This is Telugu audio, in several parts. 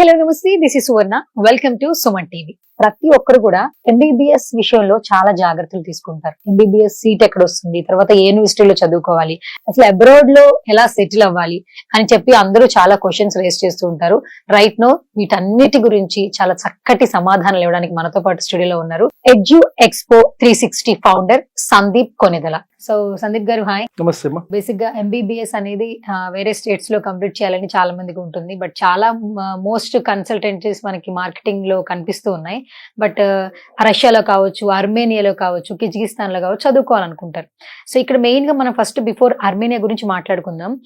హలో నమస్తే this is Suvarna. Welcome to Suman TV. ప్రతి ఒక్కరు కూడా ఎంబీబీఎస్ విషయంలో చాలా జాగ్రత్తలు తీసుకుంటారు. ఎంబీబీఎస్ సీట్ ఎక్కడ వస్తుంది తర్వాత ఏ యూనివర్సిటీలో చదువుకోవాలి? అసలు అబ్రాడ్లో ఎలా సెటిల్ అవ్వాలి? అని చెప్పి అందరూ చాలా క్వశ్చన్స్ రేస్ చేస్తూ ఉంటారు. రైట్ నో వీటన్నిటి గురించి చాలా చక్కటి సమాధానాలు ఇవ్వడానికి మనతో పాటు స్టూడియోలో ఉన్నారు. Edu expo three sixty founder Sandeep Konidala so Sandeep garu hi నమస్తే బేసిక్గా ఎంబీబీఎస్ అనేది వేరే స్టేట్స్లో కంప్లీట్ చేయాలని చాలా మందికి ఉంటుంది. బట్ చాలా మోస్ట్ కన్సల్టెన్సీస్ మనకి మార్కెటింగ్లో కనిపిస్తూ ఉన్నాయి. బట్ రష్యాలో కావచ్చు అర్మేనియాలో కావచ్చు కిజ్గిస్తాన్లో కావచ్చు చదువుకోవాలనుకుంటారు. సో ఇక్కడ మెయిన్గా మనం ఫస్ట్ బిఫోర్ అర్మేనియా గురించి మాట్లాడుకుందాం.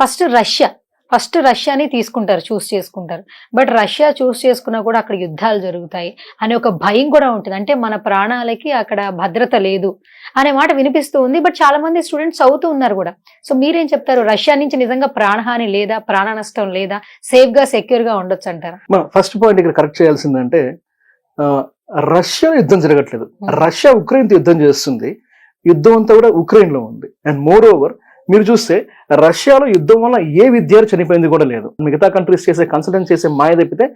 First Russia. ఫస్ట్ రష్యాని తీసుకుంటారు చూస్ చేసుకుంటారు. బట్ రష్యా చూస్ చేసుకున్నా కూడా అక్కడ యుద్ధాలు జరుగుతాయి అనే ఒక భయం కూడా ఉంటుంది. అంటే మన ప్రాణాలకి అక్కడ భద్రత లేదు అనే మాట వినిపిస్తూ ఉంది. బట్ చాలా మంది స్టూడెంట్స్ అవుతూ ఉన్నారు కూడా. సో మీరేం చెప్తారు? రష్యా నుంచి నిజంగా ప్రాణహాని లేదా ప్రాణ నష్టం లేదా సేఫ్గా సెక్యూర్గా ఉండొచ్చు అంటారా ఫస్ట్ పాయింట్ ఇక్కడ కరెక్ట్ చేయాల్సిందంటే రష్యా యుద్ధం జరగట్లేదు. రష్యా ఉక్రెయిన్తో యుద్ధం చేస్తుంది. యుద్ధం అంతా కూడా ఉక్రెయిన్లో ఉంది. అండ్ మోర్ ఓవర్ మీరు చూస్తే రష్యాలో యుద్ధం వల్ల ఏ విద్యార్థి చనిపోయింది కూడా లేదు. మిగతా కంట్రీస్ చేసే కన్సల్టెంట్ చేసే మాయ తప్పితే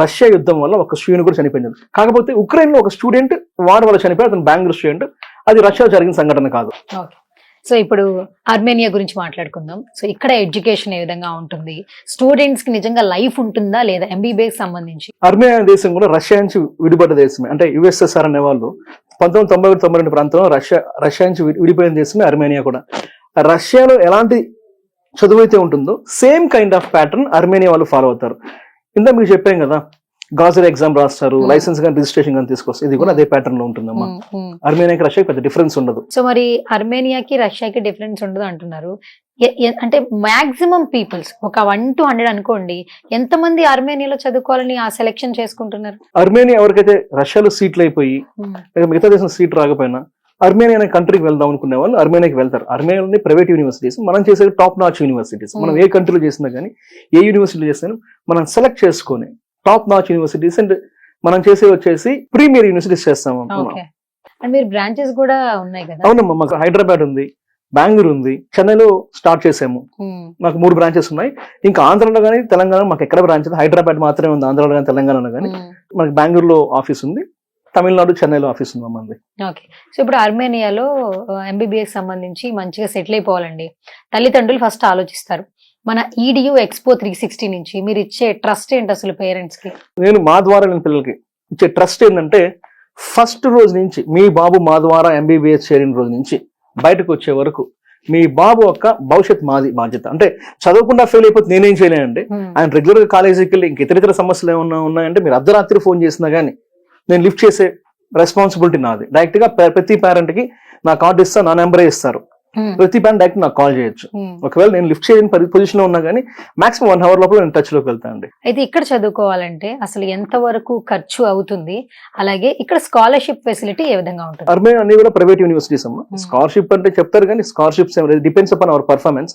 రష్యా యుద్ధం వల్ల ఒక స్టూడెంట్ కూడా చనిపోయింది. కాకపోతే ఉక్రెయిన్లో ఒక స్టూడెంట్ వారి వల్ల చనిపోయాడు అతను బెంగళూరు స్టూడెంట్ అది రష్యాలో జరిగిన సంఘటన కాదు. ఓకే. సో ఇప్పుడు అర్మేనియా గురించి మాట్లాడుకుందాం. సో ఇక్కడ ఎడ్యుకేషన్ ఏ విధంగా ఉంటుంది? స్టూడెంట్స్కి నిజంగా లైఫ్ ఉంటుందా లేదా ఎంబీబీఎస్ సంబంధించి? అర్మేనియా దేశం కూడా రష్యా నుంచి విడిపడ్డ దేశమే. అంటే యుఎస్ఎస్ఆర్ అనే వాళ్ళు పంతొమ్మిది తొంభై ఒకటి తొంభై రెండు ప్రాంతంలో రష్యా రష్యా నుంచి విడిపోయిన దేశమే అర్మేనియా కూడా. రష్యాలో ఎలాంటి చదువు అయితే ఉంటుందో same kind of pattern Armenia వాళ్ళు ఫాలో అవుతారు. ఇందా మీకు చెప్పాం కదా గాజర్ ఎగ్జామ్ రాస్తారు. లైసెన్స్ కానీ రిజిస్ట్రేషన్ కానీ తీసుకొస్తారు ఇది కూడా అదే ప్యాటర్న్లో ఉంటుందమ్మా. అర్మేనియాకి రష్యాకి పెద్ద డిఫరెన్స్ ఉండదు. సో మరి అర్మేనియాకి రష్యాకి డిఫరెన్స్ ఉండదు అంటున్నారు. అంటే మాక్సిమం పీపుల్స్ ఒక వన్ టు హండ్రెడ్ అనుకోండి ఎంతమంది అర్మేనియాలో చదువుకోవాలని ఆ సెలెక్షన్ చేసుకుంటున్నారు? అర్మేనియా ఎవరికైతే రష్యాలో సీట్లు అయిపోయి మిగతా దేశం సీట్ రాకపోయినా అర్మేనియా అనే కంట్రీకి వెళ్దాం అనుకునే వాళ్ళు అర్మేనియాకి వెళ్తారు. అర్మేనియాలోని ప్రైవేట్ యూనివర్సిటీస్ మనం చేసేది టాప్ నాచ్ యూనివర్సిటీస్ మనం ఏ కంట్రీలో చేసినా కానీ ఏ యూనివర్సిటీ చేసినా మనం సెలెక్ట్ చేసుకొని టాప్ నాచ్ యూనివర్సిటీస్ అండ్ మనం చేసే వచ్చేసి ప్రీమియర్ యూనివర్సిటీస్ చేస్తాం ఓకే అండ్ మీరు బ్రాంచెస్ కూడా ఉన్నాయి కదా? అవునమ్మా మాకు హైదరాబాద్ ఉంది బెంగళూరు ఉంది చెన్నైలో స్టార్ట్ చేసాము. ఉమ్, మాకు మూడు బ్రాంచెస్ ఉన్నాయి. ఇంకా ఆంధ్రలో కానీ తెలంగాణ మాకు ఎక్కడ బ్రాంచ్ హైదరాబాద్ మాత్రమే ఉంది ఆంధ్రలో కానీ తెలంగాణలో కానీ ఉమ్. మనకి బెంగళూరులో ఆఫీస్ ఉంది తమిళనాడు చెన్నైలో ఆఫీస్ ఉంది మంది. ఓకే సో ఇప్పుడు అర్మేనియాలో ఎంబీబీఎస్ సంబంధించి మంచిగా సెటిల్ అయిపోవాలండి. తల్లిదండ్రులు ఫస్ట్ ఆలోచిస్తారు. మన ఈడియు ఎక్స్పో త్రీ సిక్స్టీ నుంచి మీరు ఇచ్చే ట్రస్ట్ ఏంటి అసలు పేరెంట్స్కి? నేను మా ద్వారా నేను పిల్లలకి ఇచ్చే ట్రస్ట్ ఏంటంటే ఫస్ట్ రోజు నుంచి మీ బాబు మా ద్వారా ఎంబీబీఎస్ చేరిన రోజు నుంచి బయటకు వచ్చే వరకు మీ బాబు యొక్క భవిష్యత్ మాది బాధ్యత. అంటే చదవకుండా ఫెయిల్ అయిపోతే నేనేం చేయలేనండి. ఉమ్, ఆయన రెగ్యులర్గా కాలేజీకి వెళ్ళి ఇంక ఇతర ఇతర సమస్యలు ఏమన్నా ఉన్నాయంటే మీరు అర్ధరాత్రి ఫోన్ చేసినా కానీ నేను లిఫ్ట్ చేసే రెస్పాన్సిబిలిటీ నాది. డైరెక్ట్గా ప్రతి పేరెంట్కి నా కార్డు ఇస్తా నా నెంబరే ఇస్తారు. ప్రతి పేరెంట్ డైరెక్ట్ నాకు కాల్ చేయొచ్చు. ఉమ్. ఒకవేళ నేను లిఫ్ట్ చేయని పొజిషన్లో ఉన్నా కానీ మాక్సిమం వన్ అవర్ లోపల నేను టచ్లోకి వెళ్తాను అండి. అయితే ఇక్కడ చదువుకోవాలంటే అసలు ఎంత వరకు ఖర్చు అవుతుంది? అలాగే ఇక్కడ స్కాలర్షిప్ ఫెసిలిటీ ఏ విధంగా ఉంటుంది? అర్మే అన్ని కూడా ప్రైవేట్ యూనివర్సిటీస్ అమ్మా. Hmm. స్కాలర్షిప్ అంటే చెప్తారు కానీ scholarships depends upon our performance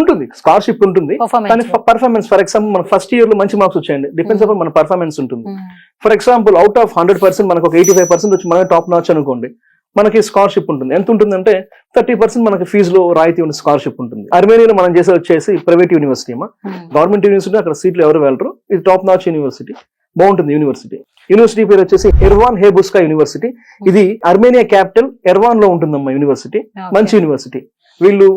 ఉంటుంది. స్కాలర్షిప్ ఉంటుంది. కానీ పర్ఫార్మెన్స్ ఫర్ ఎగ్జాంపుల్ మన ఫస్ట్ ఇయర్లో మంచి మార్క్స్ వచ్చాయండి. Depends Hmm. అపాన్ మన పర్ఫార్మెన్స్ ఉంటుంది. For example out of hundred percent మనకు ఒక ఎయిటీ ఫైవ్ పర్సెంట్ వచ్చి మనమే టాప్ నాచ్ అనుకోండి. మనకి స్కాలర్షిప్ ఉంటుంది. ఎంత ఉంటుందంటే థర్టీ పర్సెంట్ మనకి ఫీజులో రాయితీ ఉన్న స్కాలర్షిప్ ఉంటుంది. అర్మేనియాలో మనం చేసే వచ్చేసి ప్రైవేట్ యూనివర్సిటీ అమ్మా. గవర్నమెంట్ యూనివర్సిటీ అక్కడ సీట్లు ఎవరు వెళ్ళరు. ఇది టాప్ నాచ్ యూనివర్సిటీ. బాగుంటుంది యూనివర్సిటీ. యూనివర్సిటీ పేరు వచ్చేసి ఎర్వాన్ హేబుస్కా యూనివర్సిటీ. ఇది అర్మేనియా క్యాపిటల్ ఎర్వాన్లో ఉంటుందమ్మా యూనివర్సిటీ. మంచి యూనివర్సిటీ. వీళ్ళు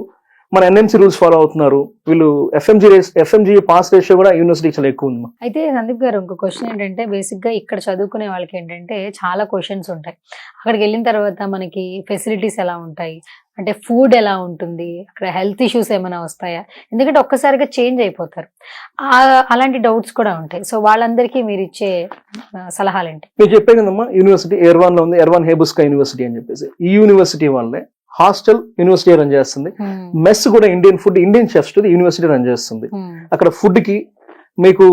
మన ఎన్ఎంసీ రూల్స్ ఫాలో అవుతున్నారు. వీళ్ళు FMG race FMG pass ratio కూడా యూనివర్సిటీ చాలా ఎక్కువ ఉంది. అయితే సందీప్ గారు ఇంకో క్వశ్చన్ ఏంటంటే బేసిక్గా ఇక్కడ చదువుకునే వాళ్ళకి ఏంటంటే చాలా క్వశ్చన్స్ ఉంటాయి. అక్కడికి వెళ్ళిన తర్వాత మనకి ఫెసిలిటీస్ ఎలా ఉంటాయి? అంటే ఫుడ్ ఎలా ఉంటుంది? అక్కడ హెల్త్ ఇష్యూస్ ఏమైనా వస్తాయా? ఎందుకంటే ఒక్కసారిగా చేంజ్ అయిపోతారు. ఆ- అలాంటి డౌట్స్ కూడా ఉంటాయి. సో వాళ్ళందరికీ మీరు ఇచ్చే సలహాలు ఏంటి? మీరు చెప్పే కదమ్మా యూనివర్సిటీ ఎర్వాన్లో ఉంది. ఎర్వాన్ హేబుస్కా యూనివర్సిటీ అని చెప్పేసి. ఈ యూనివర్సిటీ వాళ్ళే హాస్టల్ యూనివర్సిటీ రన్ చేస్తుంది. మెస్ కూడా Indian food Indian chefs university run చేస్తుంది. అక్కడ ఫుడ్కి మీకు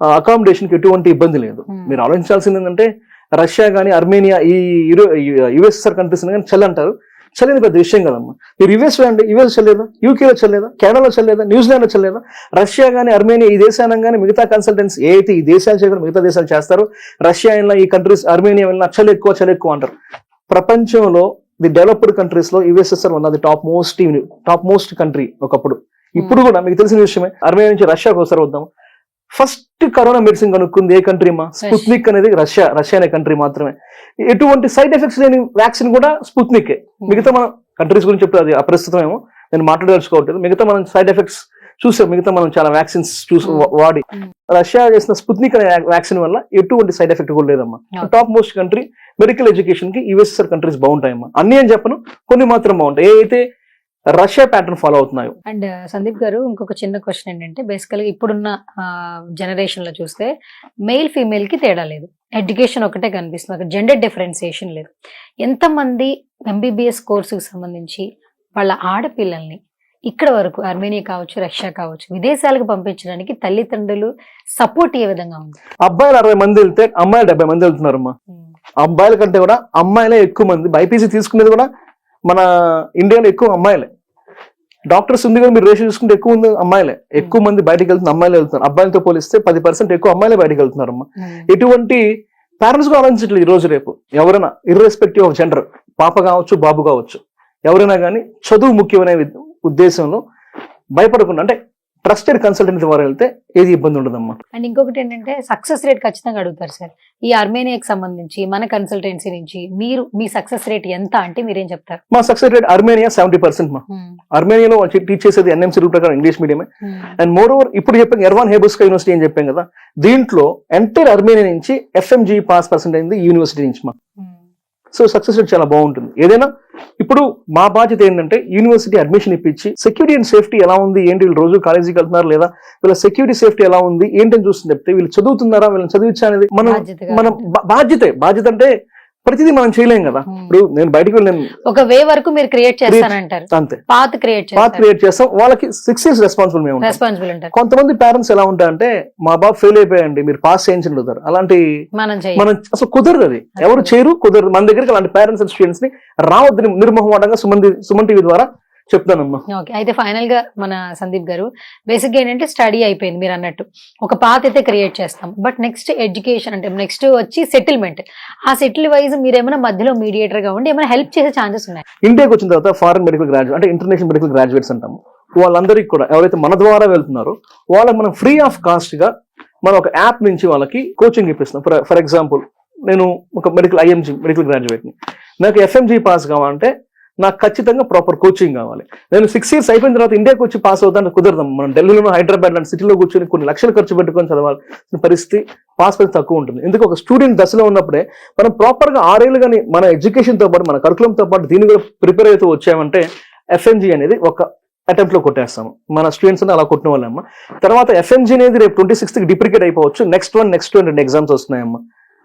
అకామిడేషన్కి ఎటువంటి ఇబ్బంది లేదు. Hmm. మీరు ఆలోచించాల్సింది ఏంటంటే రష్యా కానీ అర్మేనియా ఈ యుఎస్ఎస్ఆర్ కంట్రీస్ కానీ చల్ అంటారు. చల్లని పెద్ద విషయం కదమ్మా. మీరు యుఎస్ అండి యుఎస్ చల్లేదా? యూకేలో చల్లేదా? కెనడాలో చల్లేదా? న్యూజిలాండ్లో చల్లేదా? రష్యా కానీ అర్మేనియా ఈ దేశానం కానీ మిగతా కన్సల్టెన్స్ ఏ అయితే ఈ దేశాలు చేయకుండా మిగతా దేశాలు చేస్తారో రష్యా అయినా ఈ కంట్రీస్ అర్మేనియా వెళ్ళినా చలి ఎక్కువ చలి ఎక్కువ అంటారు. ప్రపంచంలో ది డెవలప్డ్ కంట్రీస్లో USSR one the top most top most country ఒకప్పుడు. ఇప్పుడు కూడా మీకు తెలిసిన విషయమే అర్మేనియా నుంచి రష్యాకు ఒకసారి వద్దాం. ఫస్ట్ కరోనా మెడిసిన్ కనుక్కుంది ఏ కంట్రీ మా? స్పుత్నిక్ అనేది రష్యా రష్యా అనే కంట్రీ మాత్రమే. ఎటువంటి సైడ్ ఎఫెక్ట్స్ లేని వ్యాక్సిన్ కూడా స్పుత్నికే. మిగతా మన కంట్రీస్ గురించి చెప్తే అది అప్రస్తుతం ఏమో నేను మాట్లాడదలుచుకోవట్లేదు. మిగతా మనం సైడ్ ఎఫెక్ట్స్ చూసాం మిగతా మనం చాలా వ్యాక్సిన్స్ చూసి వా- వాడి. రష్యా చేసిన స్పుత్నిక్ అనే వ్యాక్సిన్ వల్ల ఎటువంటి సైడ్ ఎఫెక్ట్ కూడా లేదమ్మా. టాప్ మోస్ట్ కంట్రీ మెడికల్ ఎడ్యుకేషన్కి యుఎస్ఎస్ఆర్ కంట్రీస్ బాగుంటాయమ్మా. అన్ని అని చెప్పను కొన్ని మాత్రం బాగుంటాయి. ఏ అయితే రష్యా ప్యాటర్న్ ఫాలో అవుతున్నాయో. అండ్ సందీప్ గారు ఇంకొక చిన్న క్వశ్చన్ ఏంటంటే బేసికల్గా ఇప్పుడున్న జనరేషన్లో చూస్తే మెయిల్ ఫీమేల్కి తేడా లేదు. ఎడ్యుకేషన్ ఒకటే కనిపిస్తుంది. అక్కడ జెండర్ డిఫరెన్సియేషన్ లేదు. ఎంతమంది ఎంబీబీఎస్ కోర్సుకు సంబంధించి వాళ్ళ ఆడపిల్లల్ని ఇక్కడ వరకు అర్మేనియా కావచ్చు రష్యా కావచ్చు విదేశాలకు పంపించడానికి తల్లిదండ్రులు సపోర్ట్ ఏ విధంగా ఉంది? అబ్బాయిలు అరవై మంది వెళ్తే అమ్మాయిలు డెబ్బై మంది వెళ్తున్నారమ్మా. అబ్బాయిల కంటే కూడా అమ్మాయిలే ఎక్కువ మంది. బైపీసీ తీసుకునేది కూడా మన ఇండియాలో ఎక్కువ అమ్మాయిలే. డాక్టర్స్ ఉంది కదా మీరు రేషన్ చూసుకుంటే ఎక్కువ ఉంది అమ్మాయిలే. ఎక్కువ మంది బయటకు వెళ్తున్న అమ్మాయిలు వెళ్తున్నారు. అబ్బాయిలతో పోలిస్తే పది పర్సెంట్ ఎక్కువ అమ్మాయిలే బయటకు వెళ్తున్నారమ్మా. ఎటువంటి పేరెంట్స్ కూడా ఆలోచించట్లేదు ఈ రోజు రేపు. ఎవరైనా ఇర్రెస్పెక్టివ్ ఆఫ్ జెండర్ పాప కావచ్చు బాబు కావచ్చు ఎవరైనా కానీ చదువు ముఖ్యమనే ఉద్దేశంలో భయపడకుండా అంటే ట్రస్టెడ్ కన్సల్టెంట్ ద్వారా వెళ్తే ఏది ఇబ్బంది ఉండదమ్మా. అండ్ ఇంకొకటి ఏంటంటే సక్సెస్ రేట్ ఖచ్చితంగా అడుగుతారు సార్. ఈ అర్మేనియాకి సంబంధించి మన కన్సల్టెన్సీ నుంచి మీరు మీ సక్సెస్ రేట్ ఎంత అంటే మీరేం చెప్తారు? మా success rate Armenia seventy percent మా. అర్మేనియాలో టీచ్ చేసేది ఎన్ఎంసీ రూల్ ప్రకారం ఇంగ్లీష్ మీడియమే. అండ్ మోర్ ఓవర్ ఇప్పుడు చెప్పాం ఎర్వాన్ హేబుస్కా యూనివర్సిటీ అని చెప్పాం కదా దీంట్లో ఎంటైర్ అర్మేనియా నుంచి ఎఫ్ఎంజీ పాస్ పర్సెంట్ అయింది యూనివర్సిటీ నుంచి మా. సో సక్సెస్ రేట్ చాలా బాగుంటుంది. ఏదైనా ఇప్పుడు మా బాధ్యత ఏంటంటే యూనివర్సిటీ అడ్మిషన్ ఇప్పించి సెక్యూరిటీ అండ్ సేఫ్టీ ఎలా ఉంది ఏంటి వీళ్ళు రోజు కాలేజీకి వెళ్తున్నారు లేదా వీళ్ళ సెక్యూరిటీ సేఫ్టీ ఎలా ఉంది ఏంటని చూస్తుంది చెప్తే వీళ్ళు చదువుతున్నారా వీళ్ళని చదివించా అనేది మనం మనం బాధ్యతే. బాధ్యత అంటే ప్రతిదీ మనం చేయలేం కదా. ఇప్పుడు నేను బయటికి వెళ్ళి నేను ఒక వే వరకు మీరు క్రియేట్ చేస్తానంటారు అంతే. పాత్ క్రియేట్ పాత్ క్రియేట్ చేస్తాం. వాళ్ళకి సిక్స్ ఇయర్స్ రెస్పాన్సిబుల్ మేము. రెస్పాన్సిబుల్ ఉంటారు. కొంతమంది పేరెంట్స్ ఎలా ఉంటారంటే మా బాబు ఫెయిల్ అయిపోయాయండి మీరు పాస్ చేయించండి అడుగుతారు అలాంటి మనం అసలు కుదరదు అది. ఎవరు చేయరు కుదరదు. మన దగ్గరికి అలాంటి పేరెంట్స్ అండ్ స్టూడెంట్స్ని రావద్దని నిర్మోహమాటంగా సుమన్ సుమన్ టీవీ ద్వారా చెప్తానమ్మా. ఓకే అయితే ఫైనల్గా మన సందీప్ గారు బేసిక్గా ఏంటంటే స్టడీ అయిపోయింది మీరు అన్నట్టు. ఒక పాత్ అయితే క్రియేట్ చేస్తాం. బట్ నెక్స్ట్ ఎడ్యుకేషన్ అంటే నెక్స్ట్ వచ్చి సెటిల్మెంట్ ఆ సెటిల్ వైజ్ మీరు ఏమైనా మధ్యలో మీడియేటర్గా ఉండి ఏమైనా హెల్ప్ చేసే ఛాన్సెస్ ఉన్నాయి? ఇండియాకి వచ్చిన తర్వాత ఫారెన్ మెడికల్ గ్రాడ్యుయేట్ అంటే ఇంటర్నేషనల్ మెడికల్ గ్రాడ్యుయేట్స్ అంటాము. వాళ్ళందరికీ కూడా ఎవరైతే మన ద్వారా వెళ్తున్నారో వాళ్ళకి మనం ఫ్రీ ఆఫ్ కాస్ట్గా మనం ఒక యాప్ నుంచి వాళ్ళకి కోచింగ్ ఇప్పిస్తాం ఫర్ ఫర్ ఎగ్జాంపుల్ నేను ఒక మెడికల్ ఐఎంజీ మెడికల్ గ్రాడ్యుయేట్ని. నాకు ఎఫ్ఎంజీ పాస్ కావాలంటే నాకు ఖచ్చితంగా ప్రాపర్ కోచింగ్ కావాలి. నేను సిక్స్ ఇయర్స్ అయిపోయిన తర్వాత ఇండియాకి వచ్చి పాస్ అవుతాను కుదరదు. మనం ఢిల్లీలో హైదరాబాద్ లాంటి సిటీలో కూర్చొని కొన్ని లక్షలు ఖర్చు పెట్టుకొని చదవాల్సిన పరిస్థితి పాస్ పరిస్థితి తక్కువ ఉంటుంది. ఎందుకు? ఒక స్టూడెంట్ దశలో ఉన్నప్పుడే మనం ప్రాపర్గా ఆరేళ్ళు కానీ మన ఎడ్యుకేషన్తో పాటు మన కరికులంతో పాటు దీన్ని కూడా ప్రిపేర్ అవుతూ వచ్చామంటే ఎఫ్ఎంజీ అనేది ఒక అటెంప్ట్లో కొట్టేస్తాము. మన స్టూడెంట్స్ అలా కొట్టిన వాళ్ళమ్మ తర్వాత ఎఫ్ఎంజీ అనేది రేపు ట్వంటీ సిక్స్త్కి డిప్రికేట్ అయిపోవచ్చు. నెక్స్ట్ వన్ నెక్స్ట్ టూ రెండు ఎగ్జామ్స్ వస్తున్నాయమ్మా.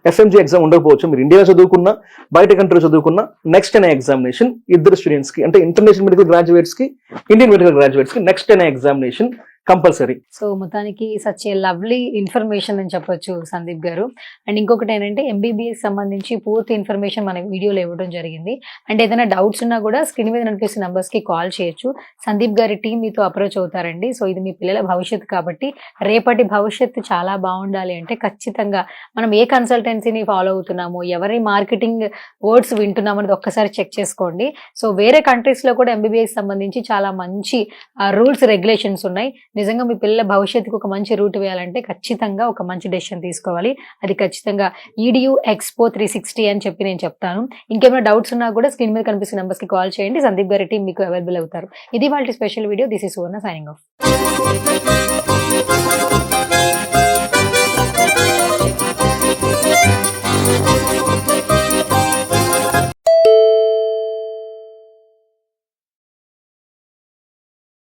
ఎస్ఎంజీ ఎగ్జామ్ ఉండకపోవచ్చు. మీరు ఇండియాలో చదువుకున్నా బయట కంట్రీ చదువుకున్నా నెక్స్ట్ అనే ఎగ్జామినేషన్ ఇద్దరు స్టూడెంట్స్కి అంటే ఇంటర్నేషనల్ మెడికల్ గ్రాడ్యుయేట్స్కి ఇండియన్ మెడికల్ గ్రాడ్యుయేట్స్కి నెక్స్ట్ అనే ఎగ్జామినేషన్ కంపల్సరీ. సో మొత్తానికి సచ్ ఏ లవ్లీ ఇన్ఫర్మేషన్ అని చెప్పొచ్చు సందీప్ గారు. అండ్ ఇంకొకటి ఏంటంటే ఎంబీబీఎస్ సంబంధించి పూర్తి ఇన్ఫర్మేషన్ మన వీడియోలో ఇవ్వడం జరిగింది. అండ్ ఏదైనా డౌట్స్ ఉన్నా కూడా స్క్రీన్ మీద కనిపిస్తున్న numbers కి కాల్ చేయొచ్చు. సందీప్ గారి టీం మీతో అప్రోచ్ అవుతారండి. సో ఇది మీ పిల్లల భవిష్యత్తు కాబట్టి రేపటి భవిష్యత్తు చాలా బాగుండాలి అంటే ఖచ్చితంగా మనం ఏ కన్సల్టెన్సీని ఫాలో అవుతున్నాము ఎవరి మార్కెటింగ్ వర్డ్స్ వింటున్నాము అనేది ఒక్కసారి చెక్ చేసుకోండి. సో వేరే కంట్రీస్లో కూడా ఎంబీబీఎస్ సంబంధించి చాలా మంచి రూల్స్ రెగ్యులేషన్స్ ఉన్నాయి. నిజంగా మీ పిల్లల భవిష్యత్తుకు ఒక మంచి రూట్ వేయాలంటే ఖచ్చితంగా ఒక మంచి డెసిషన్ తీసుకోవాలి. అది ఖచ్చితంగా ఈడియూ ఎక్స్పో త్రీ సిక్స్టీ అని చెప్పి నేను చెప్తాను. ఇంకేమైనా డౌట్స్ ఉన్నా కూడా స్క్రీన్ మీద కనిపిస్తున్న నెంబర్స్కి కాల్ చేయండి. సందీప్ గారి టీం మీకు అవైలబుల్ అవుతారు. ఇది వాళ్ళ special video this is own signing off